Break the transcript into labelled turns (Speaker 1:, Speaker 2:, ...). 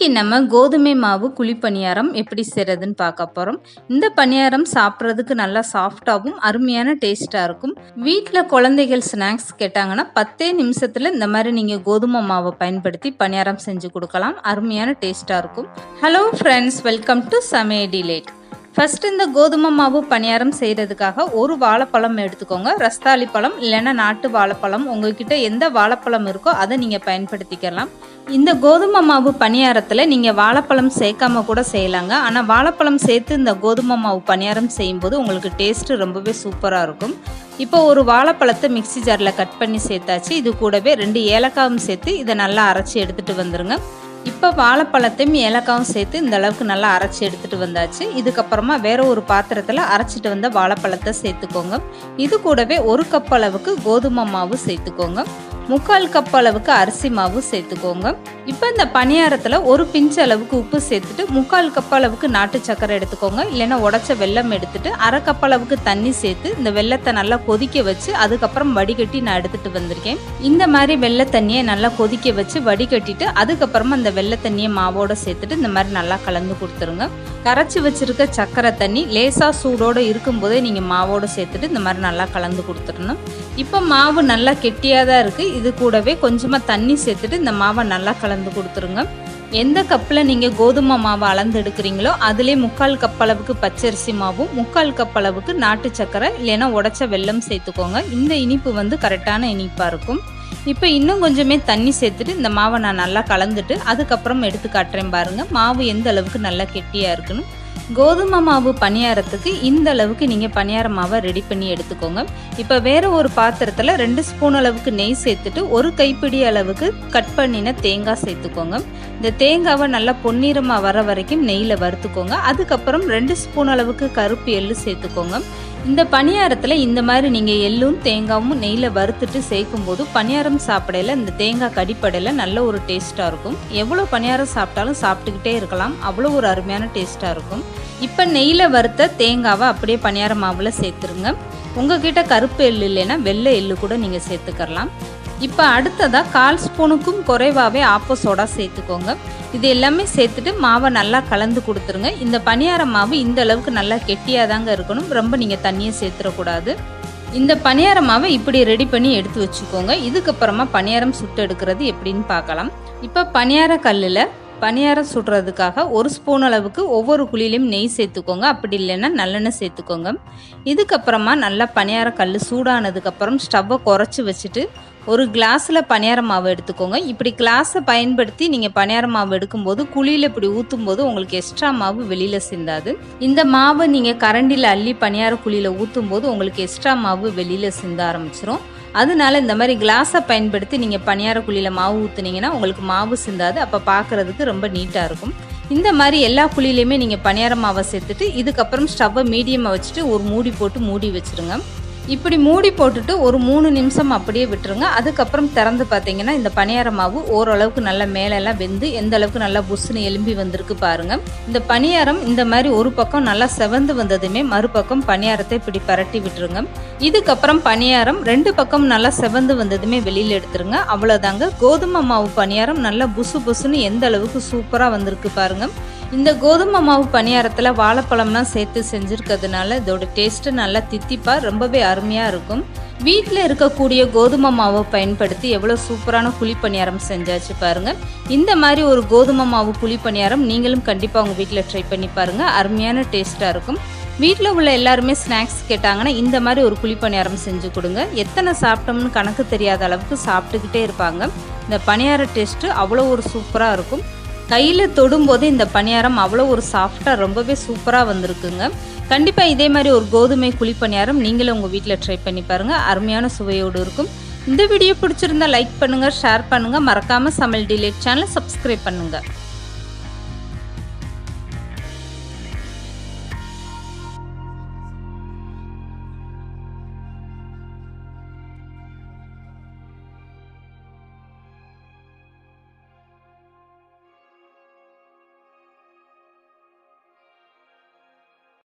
Speaker 1: இன்னைக்கு நம்ம கோதுமை மாவு குழி பணியாரம் எப்படி செய்கிறதுன்னு பார்க்க போகிறோம் இந்த பணியாரம் சாப்பிட்றதுக்கு நல்லா சாஃப்டாகவும் அருமையான டேஸ்ட்டாக இருக்கும். வீட்டில் குழந்தைகள் ஸ்நாக்ஸ் கேட்டாங்கன்னா பத்தே நிமிஷத்தில் இந்த மாதிரி நீங்கள் கோதுமை மாவை பயன்படுத்தி பணியாரம் செஞ்சு கொடுக்கலாம். அருமையான டேஸ்ட்டாக இருக்கும். ஹலோ ஃப்ரெண்ட்ஸ் வெல்கம் டு சமே டிலேட் ஃபஸ்ட்டு இந்த கோதுமை மாவு பணியாரம் செய்கிறதுக்காக ஒரு வாழைப்பழம் எடுத்துக்கோங்க. ரஸ்தாளி பழம் இல்லைன்னா நாட்டு வாழைப்பழம். உங்ககிட்ட எந்த வாழைப்பழம் இருக்கோ அதை நீங்கள் பயன்படுத்திக்கலாம். இந்த கோதுமை மாவு பணியாரத்தில் நீங்கள் வாழைப்பழம் சேர்க்காம கூட செய்யலாங்க. ஆனால் வாழைப்பழம் சேர்த்து இந்த கோதுமை மாவு பணியாரம் செய்யும்போது உங்களுக்கு டேஸ்ட்டு ரொம்பவே சூப்பராக இருக்கும். இப்போ ஒரு வாழைப்பழத்தை மிக்சி ஜாரில் கட் பண்ணி சேர்த்தாச்சு. இது கூடவே ரெண்டு ஏலக்காவும் சேர்த்து இதை நல்லா அரைச்சி எடுத்துகிட்டு வந்துருங்க. இப்போ வாழைப்பழத்தையும் ஏலக்காவும் சேர்த்து இந்த அளவுக்கு நல்லா அரைச்சி எடுத்துகிட்டு வந்தாச்சு. இதுக்கப்புறமா வேற ஒரு பாத்திரத்தில் அரைச்சிட்டு வந்த வாழைப்பழத்தை சேர்த்துக்கோங்க. இது கூடவே ஒரு கப் அளவுக்கு கோதுமை மாவு சேர்த்துக்கோங்க. முக்கால் கப் அளவுக்கு அரிசி மாவு சேர்த்துக்கோங்க. இப்போ இந்த பணியாரத்தில் ஒரு பிஞ்ச் அளவுக்கு உப்பு சேர்த்துட்டு முக்கால் கப் அளவுக்கு நாட்டு சக்கரை எடுத்துக்கோங்க. இல்லைன்னா உடச்ச வெல்லம் எடுத்துட்டு அரை கப் அளவுக்கு தண்ணி சேர்த்து இந்த வெள்ளத்தை நல்லா கொதிக்க வச்சு அதுக்கப்புறம் வடிகட்டி நான் எடுத்துட்டு வந்திருக்கேன். இந்த மாதிரி வெள்ளை தண்ணியை நல்லா கொதிக்க வச்சு வடிகட்டிட்டு அதுக்கப்புறமா அந்த வெள்ளை தண்ணியை மாவோட சேர்த்துட்டு இந்த மாதிரி நல்லா கலந்து கொடுத்துருங்க. கரைச்சி வச்சிருக்க சக்கரை தண்ணி லேசாக சூடோடு இருக்கும்போதே நீங்கள் மாவோடு சேர்த்துட்டு இந்த மாதிரி நல்லா கலந்து கொடுத்துடணும். இப்போ மாவு நல்லா கெட்டியாக தான் இருக்குது இது கூடவே கொஞ்சமாக தண்ணி சேர்த்துட்டு இந்த மாவை நல்லா கலந்து கொடுத்துருங்க. எந்த கப்பில் நீங்கள் கோதுமை மாவு அளந்து எடுக்கிறீங்களோ அதிலே முக்கால் கப் அளவுக்கு பச்சரிசி மாவும் முக்கால் கப் அளவுக்கு நாட்டு சக்கரை இல்லைன்னா உடச்ச வெல்லம் சேர்த்துக்கோங்க. இந்த இனிப்பு வந்து கரெக்டான இனிப்பாக இருக்கும். இப்போ இன்னும் கொஞ்சமே தண்ணி சேர்த்துட்டு இந்த மாவை நான் நல்லா கலந்துட்டு அதுக்கப்புறம் எடுத்து காட்டுறேன் பாருங்கள் மாவு எந்த அளவுக்கு நல்லா கெட்டியாக இருக்குன்னு கோதுமை மாவு பணியாரத்துக்கு இந்த அளவுக்கு நீங்கள் பணியார மாவை ரெடி பண்ணி எடுத்துக்கோங்க. இப்போ வேறு ஒரு பாத்திரத்தில் ரெண்டு ஸ்பூன் அளவுக்கு நெய் சேர்த்துட்டு ஒரு கைப்பிடி அளவுக்கு கட் பண்ணின தேங்காய் சேர்த்துக்கோங்க. இந்த தேங்காவை நல்லா பொன்னிறமாக வர வரைக்கும் நெய்யில் வறுத்துக்கோங்க. அதுக்கப்புறம் ரெண்டு ஸ்பூன் அளவுக்கு கருப்பு எள்ளு சேர்த்துக்கோங்க. இந்த பணியாரத்தில் இந்த மாதிரி நீங்கள் எள்ளும் தேங்காவும் நெய்யில் வறுத்துட்டு சேர்க்கும் போது பணியாரம் சாப்பிடையில் இந்த தேங்காய் கடிப்படையில் நல்ல ஒரு டேஸ்ட்டாக இருக்கும். எவ்வளோ பணியாரம் சாப்பிட்டாலும் சாப்பிட்டுக்கிட்டே இருக்கலாம். அவ்வளோ ஒரு அருமையான டேஸ்ட்டாக இருக்கும். இப்போ நெய்யில் வறுத்த தேங்காவை அப்படியே பணியார மாவில் சேர்த்துருங்க. உங்ககிட்ட கருப்பு எள்ளு இல்லைன்னா வெள்ளை எள்ளு கூட நீங்கள் சேர்த்துக்கலாம். இப்போ அடுத்ததாக கால் ஸ்பூனுக்கும் குறைவாகவே ஆப்போ சோடா சேர்த்துக்கோங்க. இது எல்லாமே சேர்த்துட்டு மாவை நல்லா கலந்து கொடுத்துருங்க. இந்த பணியார மாவு இந்த அளவுக்கு நல்லா கெட்டியாக தாங்க இருக்கணும். ரொம்ப நீங்கள் தண்ணியை சேர்த்துடக்கூடாது இந்த பணியார மாவை இப்படி ரெடி பண்ணி எடுத்து வச்சுக்கோங்க. இதுக்கப்புறமா பணியாரம் சுட்டு எடுக்கிறது எப்படின்னு பார்க்கலாம். இப்போ பணியார கல்லில் பணியாரம் சுடுறதுக்காக ஒரு ஸ்பூன் அளவுக்கு ஒவ்வொரு குழியிலையும் நெய் சேர்த்துக்கோங்க. அப்படி இல்லைன்னா நல்லெண்ணெய் சேர்த்துக்கோங்க. இதுக்கப்புறமா நல்லா பணியார கல் சூடானதுக்கப்புறம் ஸ்டவ்வை குறைச்சி வச்சுட்டு ஒரு கிளாஸில் பணியார மாவு எடுத்துக்கோங்க. இப்படி கிளாஸை பயன்படுத்தி நீங்கள் பணியார மாவு எடுக்கும்போது குழியில் இப்படி ஊற்றும் போது உங்களுக்கு எக்ஸ்ட்ரா மாவு வெளியில் சிந்தாது. இந்த மாவு நீங்கள் கரண்டியில் அள்ளி பணியார குழியில் ஊற்றும் போது உங்களுக்கு எக்ஸ்ட்ரா மாவு வெளியில் சிந்த ஆரம்பிச்சிரும். அதனால இந்த மாதிரி கிளாஸை பயன்படுத்தி நீங்கள் பணியார குழியில் மாவு ஊற்றுனீங்கன்னா உங்களுக்கு மாவு சிந்தாது. அப்போ பார்க்குறதுக்கு ரொம்ப நீட்டாக இருக்கும். இந்த மாதிரி எல்லா குழியிலையுமே நீங்கள் பணியார மாவை சேர்த்துட்டு இதுக்கப்புறம் ஸ்டவ்வை மீடியமாக வச்சுட்டு ஒரு மூடி போட்டு மூடி வச்சுருங்க. இப்படி மூடி போட்டுட்டு ஒரு மூணு நிமிஷம் அப்படியே விட்டுருங்க. அதுக்கப்புறம் திறந்து பார்த்தீங்கன்னா இந்த பணியார மாவு ஓரளவுக்கு நல்லா மேலெல்லாம் வெந்து எந்த அளவுக்கு நல்லா புஷ்ஷுன்னு எலும்பி வந்திருக்கு பாருங்க. இந்த பணியாரம் இந்த மாதிரி ஒரு பக்கம் நல்லா செவந்து வந்ததுமே மறுபக்கம் பணியாரத்தை இப்படி பரட்டி விட்டுருங்க. இதுக்கப்புறம் பணியாரம் ரெண்டு பக்கம் நல்லா செவந்து வந்ததுமே வெளியில் எடுத்துருங்க. அவ்வளோதாங்க கோதுமை மாவு பணியாரம் நல்லா புசு புசுன்னு எந்த அளவுக்கு சூப்பராக வந்திருக்கு பாருங்கள் இந்த கோதுமை மாவு பணியாரத்தில் வாழைப்பழம்லாம் சேர்த்து செஞ்சுருக்கிறதுனால இதோட டேஸ்ட்டு நல்லா தித்திப்பாக ரொம்பவே அருமையாக இருக்கும். வீட்டில் இருக்கக்கூடிய கோதுமை மாவை பயன்படுத்தி எவ்வளோ சூப்பரான குழி பணியாரம் செஞ்சாச்சு பாருங்கள் இந்த மாதிரி ஒரு கோதுமை மாவு குழி பணியாரம் நீங்களும் கண்டிப்பாக உங்கள் வீட்டில் ட்ரை பண்ணி பாருங்கள் அருமையான டேஸ்ட்டாக இருக்கும். வீட்டில் உள்ள எல்லாருமே ஸ்நாக்ஸ் கேட்டாங்கன்னா இந்த மாதிரி ஒரு குழி பணியாரம் செஞ்சு கொடுங்க. எத்தனை சாப்பிட்டோம்னு கணக்கு தெரியாத அளவுக்கு சாப்பிட்டுக்கிட்டே இருப்பாங்க. இந்த பணியார டேஸ்ட்டு அவ்வளோ ஒரு சூப்பராக இருக்கும். கையில் தொடும்போது இந்த பணியாரம் அவ்வளோ ஒரு சாஃப்டாக ரொம்பவே சூப்பராக வந்திருக்குங்க. கண்டிப்பாக இதே மாதிரி ஒரு கோதுமை குழி பணியாரம் நீங்களும் உங்கள் வீட்டில் ட்ரை பண்ணி பாருங்கள் அருமையான சுவையோடு இருக்கும். இந்த வீடியோ பிடிச்சிருந்தா லைக் பண்ணுங்கள் ஷேர் பண்ணுங்கள் மறக்காமல் சமையல் டிலேட் சேனலை சப்ஸ்கிரைப் பண்ணுங்கள்